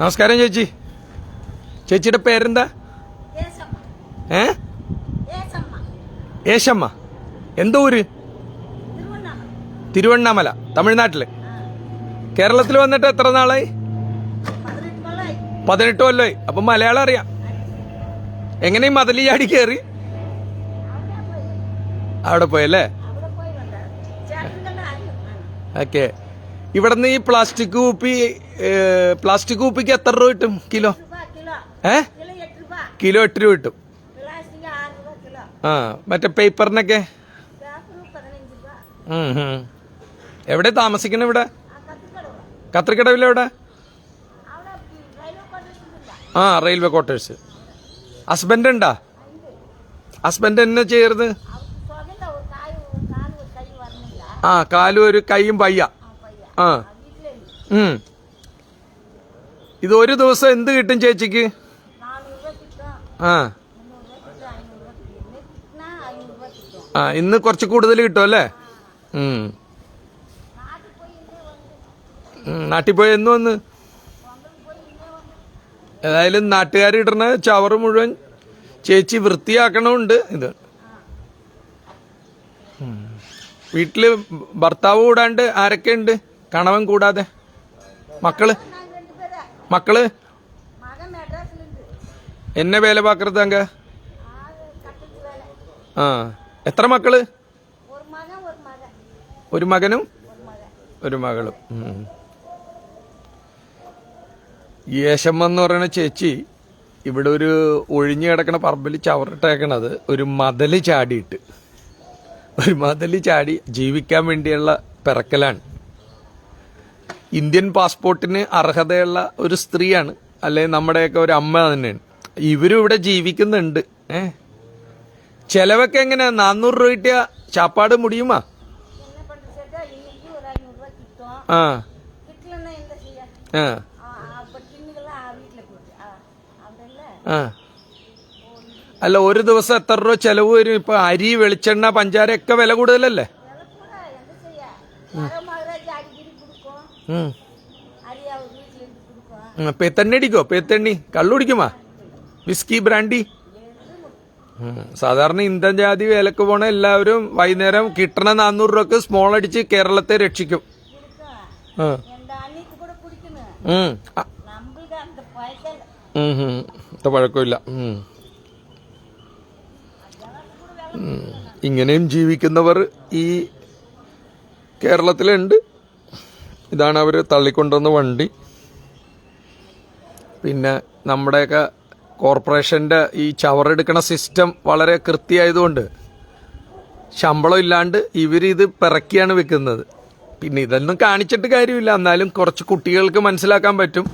നമസ്കാരം ചേച്ചി. ചേച്ചിയുടെ പേരെന്താ? ഏ? യേശമ്മ. ഏശമ്മ എന്തോ ഊര്? തിരുവണ്ണാമല. തമിഴ്നാട്ടിൽ. കേരളത്തിൽ വന്നിട്ട് എത്ര നാളായി? പതിനെട്ട് കൊല്ലമായി അപ്പൊ മലയാളം അറിയാം. എങ്ങനെ മതലി ചാടി കയറി അവിടെ പോയല്ലേ ഓക്കെ. ഇവിടുന്ന് ഈ പ്ലാസ്റ്റിക് കൂപ്പി പ്ലാസ്റ്റിക് കൂപ്പിക്ക് എത്ര രൂപ കിട്ടും? കിലോ? ഏ? കിലോ എട്ട് രൂപ കിട്ടും. ആ മറ്റേ പേപ്പറിനൊക്കെ. എവിടെ താമസിക്കണ ഇവിടെ? കത്രിക്കടവിൽ എവിടെ? ആ റെയിൽവേ ക്വാർട്ടേഴ്സ് ഹസ്ബൻഡ് ഉണ്ടാ? ഹസ്ബൻഡ് എന്നെ ചേർന്ന്? ആ കാലും ഒരു കൈയും പയ്യ. ആ. ഇത് ഒരു ദിവസം എന്ത് കിട്ടും ചേച്ചിക്ക്? ആ. ആ ഇന്ന് കുറച്ച് കൂടുതൽ കിട്ടും അല്ലേ. നാട്ടിൽ പോയി എന്ന് വന്ന്? ഏതായാലും നാട്ടുകാർ ഇടുന്ന ചവറ് മുഴുവൻ ചേച്ചി വൃത്തിയാക്കണമുണ്ട്. ഇത്. വീട്ടിൽ ഭർത്താവ് കൂടാണ്ട് ആരൊക്കെ ഉണ്ട് കണവൻ കൂടാതെ. മക്കൾ? മക്കൾ? എന്നെ വേല പാക്കരുത് അങ്ക ആ എത്ര മക്കൾ? ഒരു മകനും ഒരു മകളും. യേശമ്മ എന്ന് പറയുന്ന ചേച്ചി ഇവിടെ ഒരു ഒഴിഞ്ഞു കിടക്കണ പറമ്പിൽ ചവറിട്ടേക്കണത് ഒരു മതൽ ചാടിയിട്ട്. ഒരു മതൽ ചാടി ജീവിക്കാൻ വേണ്ടിയുള്ള പിറക്കലാണ്. ഇന്ത്യൻ പാസ്പോർട്ടിന് അർഹതയുള്ള ഒരു സ്ത്രീയാണ്. അല്ലെ നമ്മുടെയൊക്കെ ഒരു അമ്മ തന്നെയാണ്. ഇവരും ഇവിടെ ജീവിക്കുന്നുണ്ട്. ഏ? ചെലവൊക്കെ എങ്ങനെയാ? നാന്നൂറ് രൂപ കിട്ടിയ ചാപ്പാട് മുടിയുമാ? ആ. ആ. ആ. അല്ല ഒരു ദിവസം എത്ര രൂപ ചെലവ് വരും? ഇപ്പൊ അരി വെളിച്ചെണ്ണ പഞ്ചാര ഒക്കെ വില കൂടുതലല്ലേ പേത്തണ്ണി അടിക്കോ? പേത്തണ്ണി. കള്ളുടിക്കുമാ? Whisky brandy? സാധാരണ ഇന്ത്യൻ ജാതി വേലക്ക് പോണ എല്ലാവരും വൈകുന്നേരം കിട്ടണ നാന്നൂറ് രൂപക്ക് സ്മോൾ അടിച്ച് കേരളത്തെ രക്ഷിക്കും. പഴക്കമില്ല. ഇങ്ങനെയും ജീവിക്കുന്നവർ ഈ കേരളത്തിലുണ്ട്. ഇതാണ് അവർ തള്ളിക്കൊണ്ടുവന്ന വണ്ടി. പിന്നെ നമ്മുടെയൊക്കെ കോർപ്പറേഷന്റെ ഈ ചവറെടുക്കണ സിസ്റ്റം വളരെ കൃത്യമായതുകൊണ്ട് ശമ്പളം ഇല്ലാണ്ട് ഇത് പിറക്കിയാണ് വെക്കുന്നത്. പിന്നെ ഇതൊന്നും കാണിച്ചിട്ട് കാര്യമില്ല. എന്നാലും കുറച്ച് കുട്ടികൾക്ക് മനസ്സിലാക്കാൻ പറ്റും.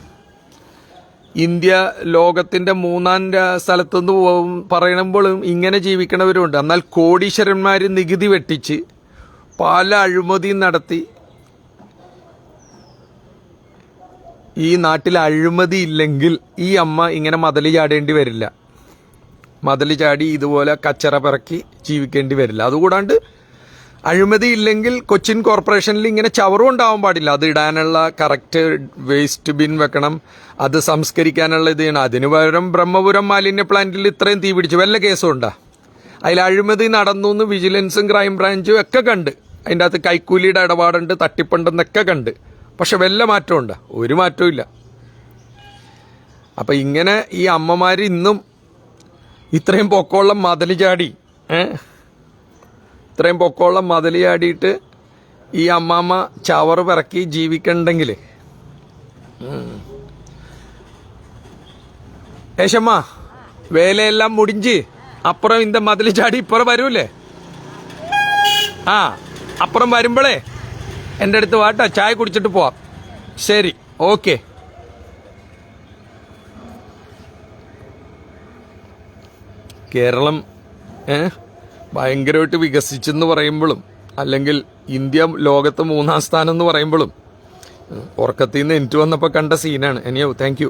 ഇന്ത്യ ലോകത്തിന്റെ മൂന്നാം സ്ഥലത്തു സ്ഥലത്തുനിന്ന് പോകും പറയണമ്പോഴും ഇങ്ങനെ ജീവിക്കണവരുണ്ട്. എന്നാൽ കോടീശ്വരന്മാർ നികുതി വെട്ടിച്ച് പല അഴിമതിയും നടത്തി ഈ നാട്ടിൽ അഴിമതി ഇല്ലെങ്കിൽ ഈ അമ്മ ഇങ്ങനെ മതൽ ചാടേണ്ടി വരില്ല. മതൽ ചാടി ഇതുപോലെ കച്ചറ പിറക്കി ജീവിക്കേണ്ടി വരില്ല. അതുകൂടാണ്ട് അഴിമതി ഇല്ലെങ്കിൽ കൊച്ചിൻ കോർപ്പറേഷനിൽ ഇങ്ങനെ ചവറും ഉണ്ടാവാൻ പാടില്ല. അത് ഇടാനുള്ള കറക്റ്റ് വേസ്റ്റ് ബിൻ വെക്കണം. അത് സംസ്കരിക്കാനുള്ള ഇത് ചെയ്യണം. അതിനു പകരം ബ്രഹ്മപുരം മാലിന്യ പ്ലാന്റിൽ ഇത്രയും തീ പിടിച്ചു. വല്ല കേസും ഉണ്ടാ? അതിൽ അഴിമതി നടന്നു എന്ന് വിജിലൻസും ക്രൈം ബ്രാഞ്ചും ഒക്കെ കണ്ട്. അതിന്റെ അകത്ത് കൈക്കൂലിയുടെ ഇടപാടുണ്ട് തട്ടിപ്പുണ്ടെന്നൊക്കെ കണ്ട്. പക്ഷെ വല്ല മാറ്റമുണ്ടോ. ഒരു മാറ്റവും ഇല്ല. അപ്പം ഇങ്ങനെ ഈ അമ്മമാർ ഇന്നും ഇത്രയും പൊക്കോളം മതൽ ചാടി ഇത്രയും പൊക്കോളം മതൽ ചാടിയിട്ട് ഈ അമ്മാമ്മ ചവറ് പിറക്കി ജീവിക്കണ്ടെങ്കിൽ ഏശമ്മ വേലയെല്ലാം മുടിഞ്ച് അപ്പുറം ഇന്ത മതിൽ ചാടി ഇപ്പുറം വരൂലേ ആ അപ്പുറം വരുമ്പോഴേ എന്റെ അടുത്ത് വാട്ടോ ചായ കുടിച്ചിട്ട് പോവാം. ശരി ഓക്കെ. കേരളം ഭയങ്കരമായിട്ട് വികസിച്ചെന്ന് പറയുമ്പോഴും അല്ലെങ്കിൽ ഇന്ത്യ ലോകത്ത് മൂന്നാം സ്ഥാനം എന്ന് പറയുമ്പോഴും ഉറക്കത്തിൽ നിന്ന് എനിക്ക് വന്നപ്പോൾ കണ്ട സീനാണ് എനിയോ താങ്ക്